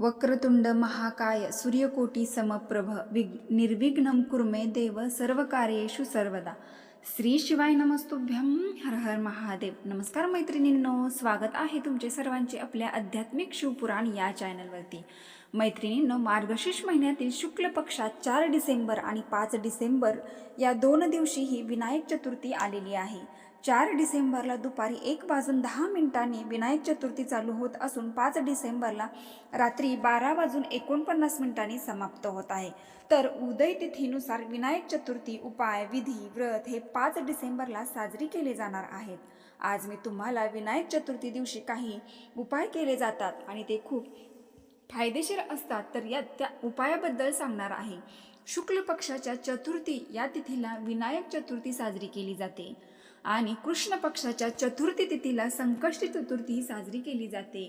वक्रतुंड महाकाय सूर्यकोटी समप्रभ विघ्न निर्विघ्न कुर्मे देव सर्व कार्येषु सर्वदा. श्री शिवाय नमस्तुभ्यं हर हर महादेव. नमस्कार मैत्रिणींनो स्वागत आहे तुमचे सर्वांचे आपल्या आध्यात्मिक शिवपुराण या चॅनलवरती. मैत्रिणींनो मार्गशीर्ष महिन्यातील शुक्ल पक्षात चार डिसेंबर आणि पाच डिसेंबर या दोन दिवशी ही विनायक चतुर्थी आलेली आहे. चार डिसेंबरला दुपारी एक वाजून दहा मिनिटांनी विनायक चतुर्थी चालू होत असून पाच डिसेंबरला रात्री बारा वाजून एकोणपन्नास मिनिटांनी समाप्त होत आहे. तर उदय तिथीनुसार विनायक चतुर्थी उपाय विधी व्रत हे पाच डिसेंबरला साजरी केले जाणार आहेत. आज मी तुम्हाला विनायक चतुर्थी दिवशी काही उपाय केले जातात आणि ते खूप फायदेशीर असतात तर या त्या उपायाबद्दल सांगणार आहे. शुक्ल पक्षाच्या चतुर्थी या तिथीला विनायक चतुर्थी साजरी केली जाते. आणि कृष्ण पक्षाच्या चतुर्थी तिथीला संकष्टी चतुर्थी ही साजरी केली जाते.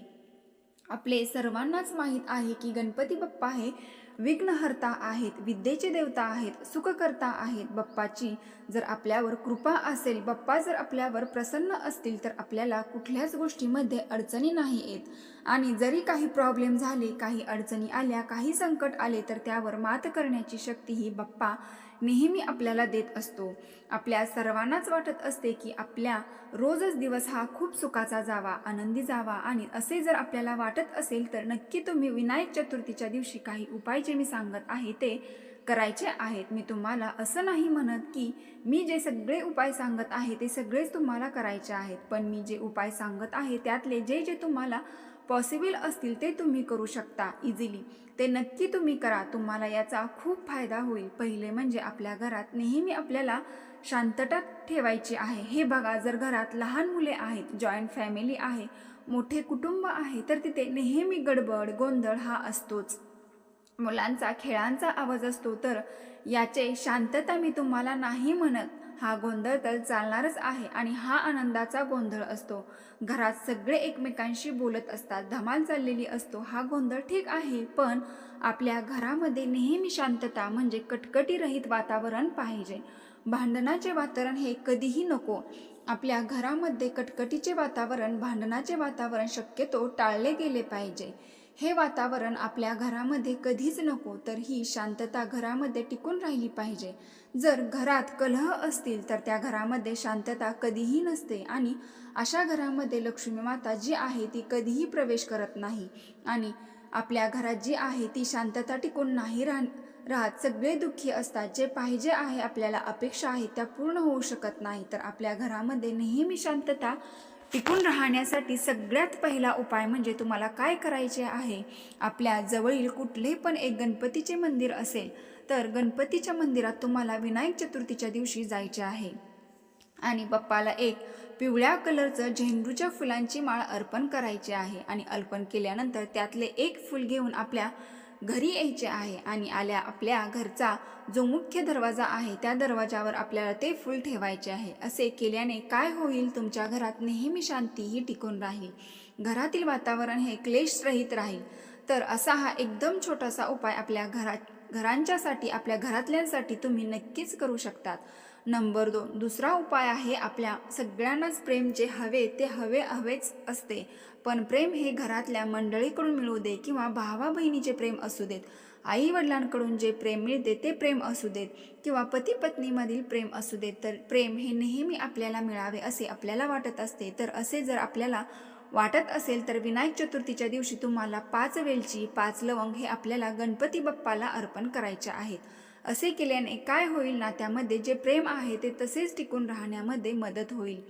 आपले सर्वांनाच माहीत आहे की गणपती बाप्पा हे विघ्नहर्ता आहेत विद्येचे देवता आहेत सुखकर्ता आहेत. बाप्पाची जर आपल्यावर कृपा असेल बाप्पा जर आपल्यावर प्रसन्न असतील तर आपल्याला कुठल्याच गोष्टीमध्ये अडचणी नाही येत. आणि जरी काही प्रॉब्लेम झाले काही अडचणी आल्या काही संकट आले तर त्यावर मात करण्याची शक्ती ही बाप्पा नेहमी आपल्याला देत असतो. आपल्या सर्वांनाच वाटत असते की आपल्या रोजच दिवस हा खूप सुखाचा जावा आनंदी जावा आणि असे जर आपल्याला वाटत असेल तर नक्की तुम्ही विनायक चतुर्थीच्या दिवशी काही उपाय जे मी सांगत आहे ते करायचे आहेत. मी तुम्हाला असं नाही म्हणत की मी जे सगळे उपाय सांगत आहे ते सगळेच तुम्हाला करायचे आहेत. पण मी जे उपाय सांगत आहे त्यातले जे जे तुम्हाला पॉसिबल असतील ते तुम्ही करू शकता इझिली ते नक्की तुम्ही करा. तुम्हाला याचा खूप फायदा होईल. पहिले म्हणजे आपल्या घरात नेहमी आपल्याला शांतता ठेवायची आहे. हे बघा जर घरात लहान मुले आहेत जॉईंट फॅमिली आहे मोठे कुटुंब आहे तर तिथे नेहमी गडबड गोंधळ हा असतोच. मुलांचा खेळांचा आवाज असतो तर याचे शांतता मी तुम्हाला नाही म्हणत. हा गोंधळ तर चालणारच आहे आणि हा आनंदाचा गोंधळ असतो. घरात सगळे एकमेकांशी बोलत असतात धमाल चाललेली असतो हा गोंधळ ठीक आहे पण आपल्या घरामध्ये नेहमी शांतता म्हणजे कटकटीरहित वातावरण पाहिजे. भांडणाचे वातावरण हे कधीही नको. आपल्या घरामध्ये कटकटीचे वातावरण भांडणाचे वातावरण शक्यतो टाळले गेले पाहिजे. हे वातावरण आपल्या घरामध्ये कधीच नको तर ही शांतता घरामध्ये टिकून राहिली पाहिजे. जर घरात कलह असतील तर त्या घरामध्ये शांतता कधीही नसते आणि अशा घरामध्ये लक्ष्मी माता जी आहे ती कधीही प्रवेश करत नाही. आणि आपल्या घरात जी आहे ती शांतता टिकून नाही राह राहत. सगळे दुःखी असतात. जे पाहिजे आहे आपल्याला अपेक्षा आहे त्या पूर्ण होऊ शकत नाही. तर आपल्या घरामध्ये नेहमी शांतता टिकून राहण्यासाठी सगळ्यात पहिला उपाय म्हणजे तुम्हाला काय करायचे आहे? आपल्या जवळील कुठले पण एक गणपतीचे मंदिर असेल तर गणपतीच्या मंदिरात तुम्हाला विनायक चतुर्थीच्या दिवशी जायचे आहे. आणि बाप्पाला एक पिवळ्या कलरचं झेंडूच्या फुलांची माळ अर्पण करायची आहे. आणि अर्पण केल्यानंतर त्यातले एक फूल घेऊन आपल्या घरी यायचे आहे आणि आल्या आपल्या घरचा जो मुख्य दरवाजा आहे त्या दरवाजावर आपल्याला ते फूल ठेवायचे आहे. असे केल्याने काय होईल? तुमच्या घरात नेहमी शांती ही टिकून राहील. घरातील वातावरण हे क्लेशरहित राहील. तर असा हा एकदम छोटासा उपाय आपल्या घरात घरांच्यासाठी आपल्या घरातल्यांसाठी तुम्ही नक्कीच करू शकतात. नंबर दोन दुसरा उपाय आहे आपल्या सगळ्यांनाच प्रेम जे हवे ते हवे हवेच असते. पण प्रेम हे घरातल्या मंडळीकडून मिळू दे किंवा भावा बहिणीचे प्रेम असू देत. आई वडिलांकडून जे प्रेम मिळते ते प्रेम असू देत किंवा पती पत्नीमधील प्रेम असू देत तर प्रेम हे नेहमी आपल्याला मिळावे असे आपल्याला वाटत असते. तर असे जर आपल्याला वाटत असेल तर विनायक चतुर्थीच्या दिवशी तुम्हाला पाच वेलची पाच लवंग हे आपल्याला गणपती बाप्पाला अर्पण करायचे आहेत. असे केल्याने काय होईल? नात्यामध्ये जे प्रेम आहे ते तसेच टिकून राहण्यामध्ये मदत होईल.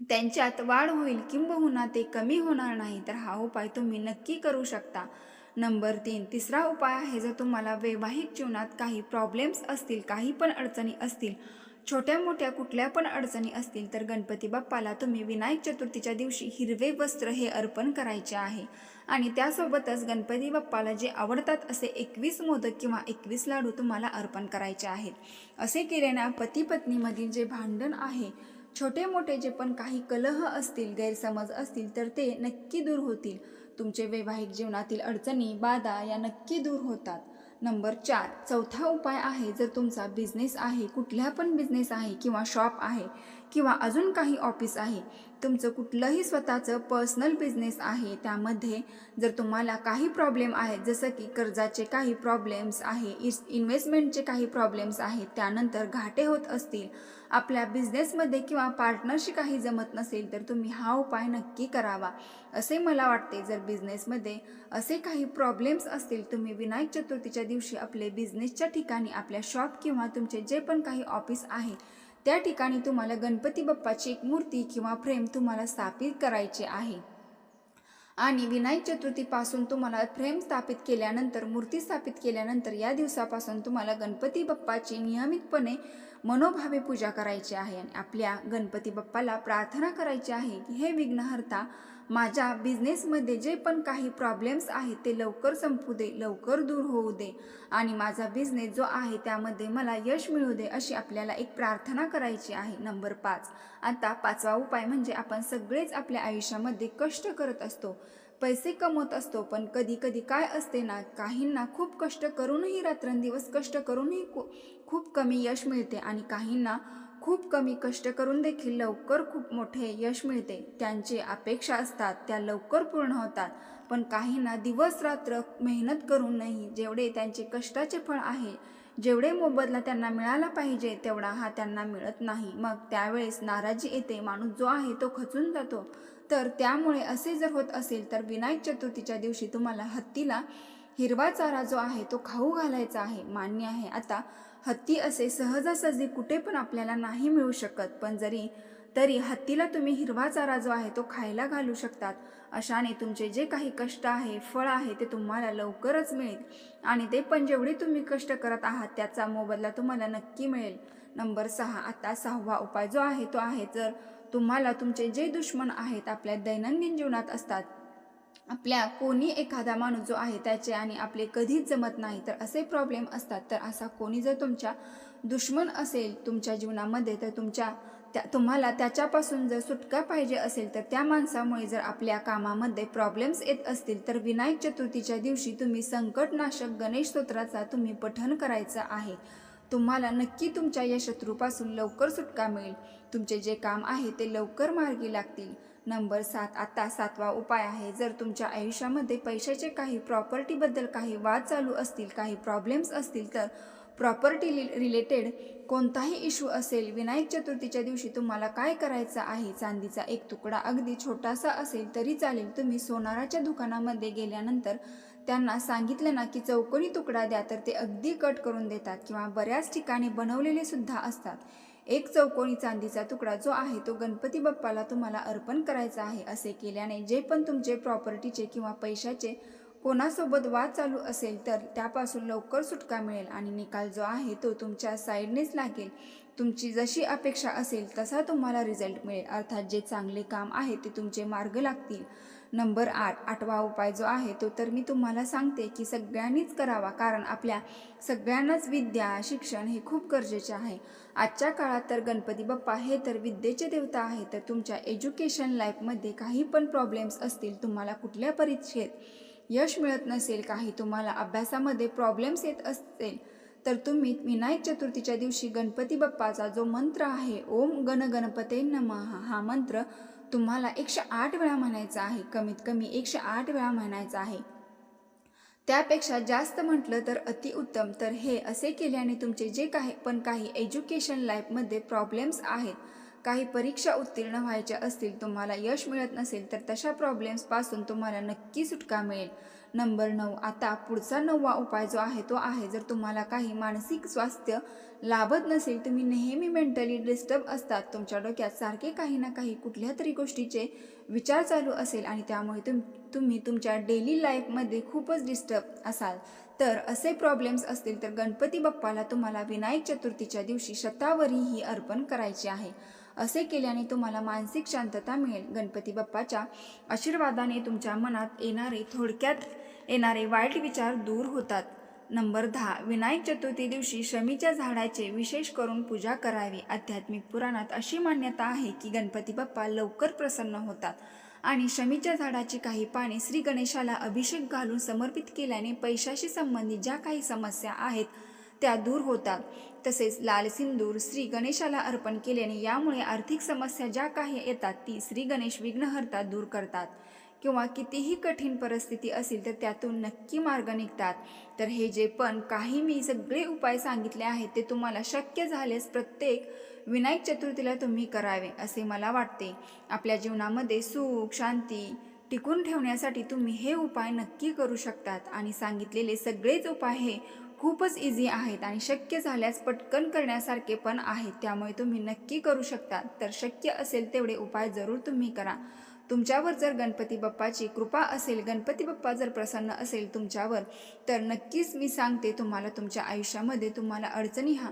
त्यांच्यात वाढ होईल किंबहुना ते कमी होणार नाही तर हा उपाय तुम्ही नक्की करू शकता. नंबर तीन तिसरा उपाय आहे जर तुम्हाला वैवाहिक जीवनात काही प्रॉब्लेम्स असतील काही पण अडचणी असतील छोट्या मोठ्या कुठल्या पण अडचणी असतील तर गणपती बाप्पाला तुम्ही विनायक चतुर्थीच्या दिवशी हिरवे वस्त्र हे अर्पण करायचे आहे. आणि त्यासोबतच गणपती बाप्पाला जे आवडतात असे एकवीस मोदक किंवा एकवीस लाडू तुम्हाला अर्पण करायचे आहेत. असे केल्याने पती पत्नीमधील जे भांडण आहे छोटे मोठे जे पण काही कलह असतील गैरसमज असतील तर ते नक्की दूर होतील. तुमचे वैवाहिक जीवनातील अडचणी बाधा या नक्की दूर होतात. नंबर चार चौथा उपाय आहे जर तुमचा बिझनेस आहे कुठल्या पण बिझनेस आहे किंवा शॉप आहे किंवा अजून काही ऑफिस आहे तुमचं कुठलंही स्वतःचं पर्सनल बिझनेस आहे त्यामध्ये जर तुम्हाला काही प्रॉब्लेम आहेत जसं की कर्जाचे काही प्रॉब्लेम्स आहे इस इन्व्हेस्टमेंटचे काही प्रॉब्लेम्स आहेत त्यानंतर घाटे होत असतील आपल्या बिझनेसमध्ये किंवा पार्टनरशी काही जमत नसेल तर तुम्ही हा उपाय नक्की करावा. असे मला वाटते जर बिझनेसमध्ये असे काही प्रॉब्लेम्स असतील तुम्ही विनायक चतुर्थीच्या दिवशी आपले बिझनेसच्या ठिकाणी आपल्या शॉप किंवा तुमचे जे पण काही ऑफिस आहे त्या ठिकाणी तुम्हाला गणपती बाप्पाची एक मूर्ती किंवा फ्रेम तुम्हाला स्थापित करायची आहे. आणि विनायक चतुर्थीपासून तुम्हाला फ्रेम स्थापित केल्यानंतर मूर्ती स्थापित केल्यानंतर या दिवसापासून तुम्हाला गणपती बाप्पाची नियमितपणे मनोभावे पूजा करायची आहे. आणि आपल्या गणपती बाप्पाला प्रार्थना करायची आहे की हे विघ्नहर्ता माझ्या बिझनेसमध्ये जे पण काही प्रॉब्लेम्स आहेत ते लवकर संपू दे लवकर दूर होऊ दे. आणि माझा बिझनेस जो आहे त्यामध्ये मला यश मिळू दे अशी आपल्याला एक प्रार्थना करायची आहे. नंबर पाच. आता पाचवा उपाय म्हणजे आपण सगळेच आपल्या आयुष्यामध्ये कष्ट करत असतो. पैसे कमवत असतो पण कधी कधी काय असते ना काहींना खूप कष्ट करूनही रात्रंदिवस कष्ट करूनही खू- खूप कमी यश मिळते आणि काहींना खूप कमी कष्ट करून देखील लवकर खूप मोठे यश मिळते. त्यांची अपेक्षा असतात त्या लवकर पूर्ण होतात. पण काहींना दिवस रात्र मेहनत करूनही जेवढे त्यांचे कष्टाचे फळ आहे जेवढे मोबदला त्यांना मिळाला पाहिजे तेवढा हा त्यांना मिळत नाही. मग त्यावेळेस नाराजी येते माणूस जो आहे तो खचून जातो. तर त्यामुळे असे जर होत असेल तर विनायक चतुर्थीच्या दिवशी तुम्हाला हत्तीला हिरवा चारा जो आहे तो खाऊ घालायचा आहे मान्य आहे. आता हत्ती असे सहजासहजी कुठे पण आपल्याला नाही मिळू शकत पण जरी तरी हत्तीला तुम्ही हिरवा चारा जो आहे तो खायला घालू शकतात. अशाने तुमचे जे काही कष्ट आहे फळ आहे ते तुम्हाला लवकरच मिळेल. आणि ते पण जेवढे तुम्ही कष्ट करत आहात त्याचा मोबदला तुम्हाला नक्की मिळेल. नंबर सहा आता सहावा उपाय जो आहे तो आहे जर तुम्हाला तुमचे जे दुश्मन आहेत आपल्या दैनंदिन जीवनात असतात आपल्या कोणी एखादा माणूस जो आहे त्याचे आणि आपले कधीच जमत नाही तर असे प्रॉब्लेम असतात. तर असा कोणी जर तुमच्या दुश्मन असेल तुमच्या जीवनामध्ये तर तुमच्या त्या तुम्हाला त्याच्यापासून जर सुटका पाहिजे असेल तर त्या माणसामुळे जर आपल्या कामामध्ये प्रॉब्लेम्स येत असतील तर विनायक चतुर्थीच्या दिवशी तुम्ही संकटनाशक गणेश स्तोत्राचा तुम्ही पठन करायचं आहे. तुम्हाला नक्की तुमच्या या शत्रूपासून लवकर सुटका मिळेल. तुमचे जे काम आहे ते लवकर मार्गी लागतील. नंबर सात आता सातवा उपाय आहे. जर तुमच्या आयुष्यामध्ये पैशाचे काही प्रॉपर्टीबद्दल काही वाद चालू असतील काही प्रॉब्लेम्स असतील तर प्रॉपर्टी रिलेटेड कोणताही इश्यू असेल विनायक चतुर्थीच्या दिवशी तुम्हाला काय करायचं आहे? चांदीचा एक तुकडा अगदी छोटासा असेल तरी चालेल. तुम्ही सोनाराच्या दुकानामध्ये गेल्यानंतर त्यांना सांगितलं ना की चौकोनी तुकडा द्या तर ते अगदी कट करून देतात किंवा बऱ्याच ठिकाणी बनवलेले सुद्धा असतात. एक चौकोनी चांदीचा तुकडा जो आहे तो गणपती बाप्पाला तुम्हाला अर्पण करायचा आहे असे केल्याने जे पण तुमचे प्रॉपर्टीचे किंवा पैशाचे कोणासोबत वाद चालू असेल तर त्यापासून लवकर सुटका मिळेल आणि निकाल जो आहे तो तुमच्या साईडनेच लागेल. तुमची जशी अपेक्षा असेल तसा तुम्हाला रिझल्ट मिळेल. अर्थात जे चांगले काम आहे ते तुमचे मार्ग लागतील. नंबर आठ आठवा उपाय जो आहे तो तर मी तुम्हाला सांगते की सगळ्यांनीच करावा. कारण आपल्या सगळ्यांनाच विद्या शिक्षण हे खूप गरजेचे आहे. आजच्या काळात तर गणपती बाप्पा हे तर विद्येचे देवता आहे तर तुमच्या एज्युकेशन लाईफमध्ये काही पण प्रॉब्लेम्स असतील तुम्हाला कुठल्या परीक्षेत यश मिळत नसेल काही तुम्हाला अभ्यासामध्ये प्रॉब्लेम्स येत असतील तर तुम्ही विनायक चतुर्थीच्या दिवशी गणपती बाप्पाचा जो मंत्र आहे ओम गण गणपते नमः हा मंत्र तुम्हाला एकशे आठ वेळा म्हणायचा आहे. कमीत कमी एकशे आठ वेळा म्हणायचा आहे. त्यापेक्षा जास्त म्हटलं तर अतिउत्तम तर हे असे केल्याने तुमचे जे काही पण काही एज्युकेशन लाईफमध्ये प्रॉब्लेम्स आहेत. काही परीक्षा उत्तीर्ण व्हायच्या असतील तुम्हाला यश मिळत नसेल तर तशा प्रॉब्लेम्सपासून तुम्हाला नक्की सुटका मिळेल. नंबर नऊ. आता पुढचा नववा उपाय जो आहे तो आहे जर तुम्हाला काही मानसिक स्वास्थ्य लाभत नसेल तुम्ही नेहमी मेंटली डिस्टर्ब असतात. तुमच्या डोक्यात सारखे काही ना काही कुठल्या तरी गोष्टीचे विचार चालू असेल आणि त्यामुळे तुम तुम्ही तुमच्या डेली लाईफमध्ये खूपच डिस्टर्ब असाल. तर असे प्रॉब्लेम्स असतील तर गणपती बाप्पाला तुम्हाला विनायक चतुर्थीच्या दिवशी शतावरी ही अर्पण करायची आहे. असे केल्याने तुम्हाला मानसिक शांतता मिळेल. गणपती बाप्पाच्या आशीर्वादाने तुमच्या मनात येणारे थोडक्यात येणारे वाईट विचार दूर होतात. नंबर दहा. विनायक चतुर्थी दिवशी शमीच्या झाडाचे विशेष करून पूजा करावी. आध्यात्मिक पुराणात अशी मान्यता आहे की गणपती बाप्पा लवकर प्रसन्न होतात आणि शमीच्या झाडाची काही पाने श्री गणेशाला अभिषेक घालून समर्पित केल्याने पैशाशी संबंधित ज्या काही समस्या आहेत त्या दूर होतात. तसेच लाल सिंदूर श्री गणेशाला अर्पण केल्याने यामुळे आर्थिक समस्या ज्या काही येतात ती श्री गणेश विघ्नहर्ता दूर करतात. किंवा कितीही कठीण परिस्थिती असेल तर त्यातून नक्की मार्ग निघतात. तर हे जे पण काही मी सगळे उपाय सांगितले आहेत ते तुम्हाला शक्य झाल्यास प्रत्येक विनायक चतुर्थीला तुम्ही करावे असे मला वाटते. आपल्या जीवनामध्ये सुख शांती टिकून ठेवण्यासाठी तुम्ही हे उपाय नक्की करू शकतात. आणि सांगितलेले सगळेच उपाय हे खूपच इझी आहेत आणि शक्य झाल्यास पटकन करण्यासारखे पण आहेत. त्यामुळे तुम्ही नक्की करू शकता. तर शक्य असेल तेवढे उपाय जरूर तुम्ही करा. तुमच्यावर जर गणपती बाप्पाची कृपा असेल गणपती बाप्पा जर प्रसन्न असेल तुमच्यावर तर नक्कीच मी सांगते तुम्हाला तुमच्या आयुष्यामध्ये तुम्हाला अडचणी हा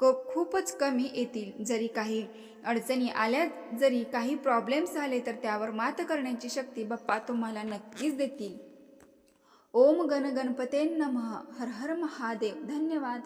क खूपच कमी येतील. जरी काही अडचणी आल्या जरी काही प्रॉब्लेम्स झाले तर त्यावर मात करण्याची शक्ती बाप्पा तुम्हाला नक्कीच देतील. ओम गण गणपते नमः. हर हर महादेव. धन्यवाद.